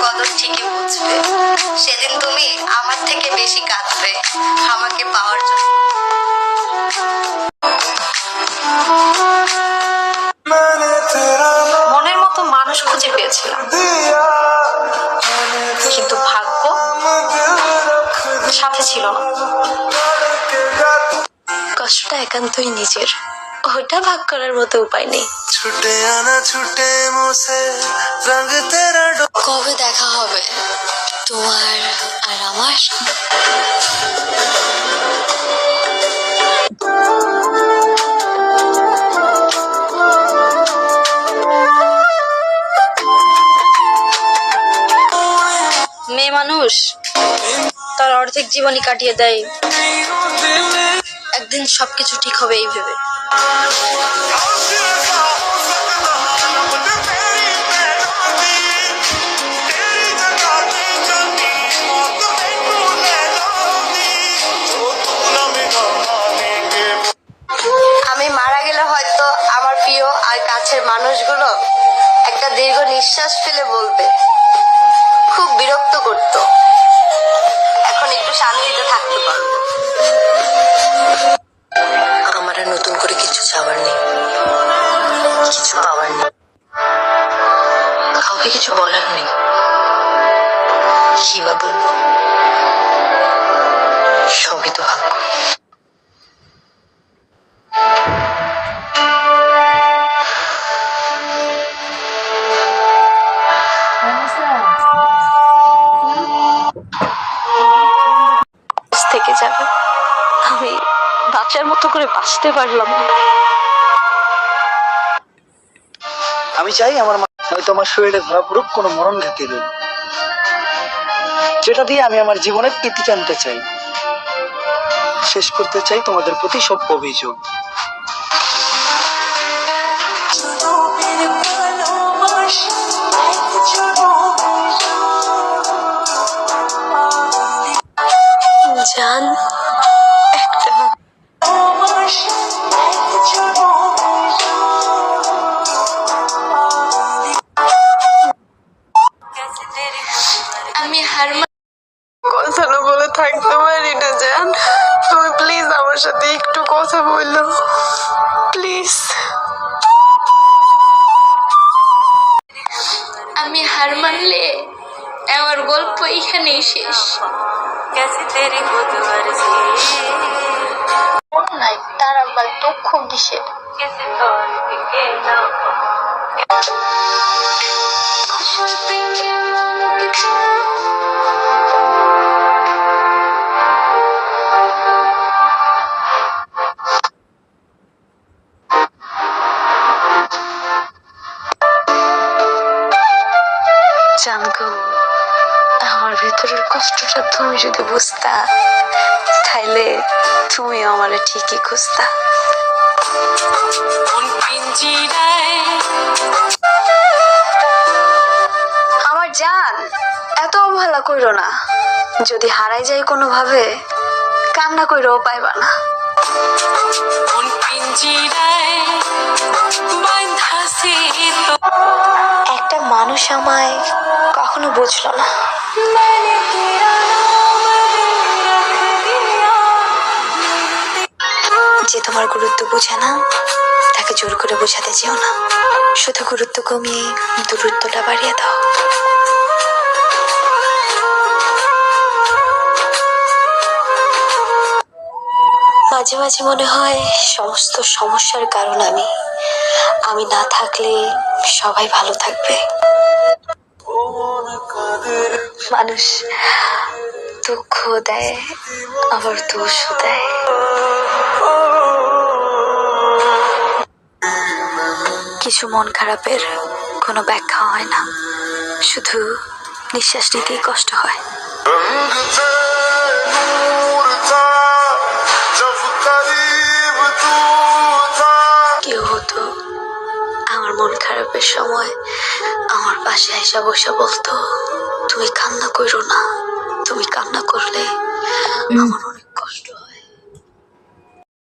কদর ঠিকই বুঝবে। সেদিন তুমি আমার থেকে বেশি কাঁদবে আমাকে পাওয়ার জন্য। মনের মতো মানুষ খুঁজে পেয়েছিলাম। কিন্তু ভাগ্য সাথে ছিল না। কষ্টটা একান্তই নিজের। ওটা ভাগ করার মতো উপায় নেই। ছুটে আনা ছুটে মোসে রঙ তেরা কবে দেখা হবে? তোমার আর আমার? মেয়ে মানুষ তার অর্ধেক জীবনই কাটিয়ে দেয়। একদিন সবকিছু ঠিক হবে এই ভেবে। মানুষগুলো একটা দীর্ঘ নিঃশ্বাস ফেলে বলবে খুব বিরক্ত করতো। এখন একটু শান্তিতে থাকতে পারব। কাউকে কিছু বলার নেই। কি বা বলব সবই তো ভাগ্য। থেকে যাবে। আমি বাচ্চার মতো করে বাঁচতে পারলাম না। আমি চাই আমার মা নয়তো আমার শরীরে পড়ুক, কোনো মরণ ঘাতি রোগ যেটা দিয়ে আমি আমার জীবনের প্রীতি টানতে চাই, শেষ করতে চাই তোমাদের প্রতি সব অভিযোগ। জান থাকতে পারি না জান। তুমি প্লিজ আমার সাথে একটু কথা বলল প্লিজ আমি হার মানলে আমার গল্প এখানেই শেষ। নাই তার আবার দুঃখ কিসের? আসল প্রেমের জানগো। আমার ভেতরের কষ্টটা তুমি যদি বুঝতা তাইলে তুমি আমারে ঠিকই খুঁজতা। আমার জান এত অবহেলা কইরো না। যদি হারাই যাই কোনোভাবে কান্না কইরো পাইবা না। একটা মানুষ আমায় বুঝলো না। যে তোমার গুরুত্ব বোঝে না, তাকে জোর করে বোঝাতে চেও না। শুধু গুরুত্ব কমিয়ে দূরত্বটা বাড়িয়ে দাও। মাঝে মাঝে মনে হয় সমস্ত সমস্যার কারণ আমি। আমি না থাকলে সবাই ভালো থাকবে। মানুষ দুঃখ দেয়, আবার দোষও দেয়। কিছু মন খারাপের কোনো ব্যাখ্যা হয় না। শুধু নিঃশ্বাস নিতেই কষ্ট হয়। কেউ হতো আমার মন খারাপের সময় আমার পাশে এসে বসে বলতো তুমি কান্না করো না। তুমি কান্না করলে আমার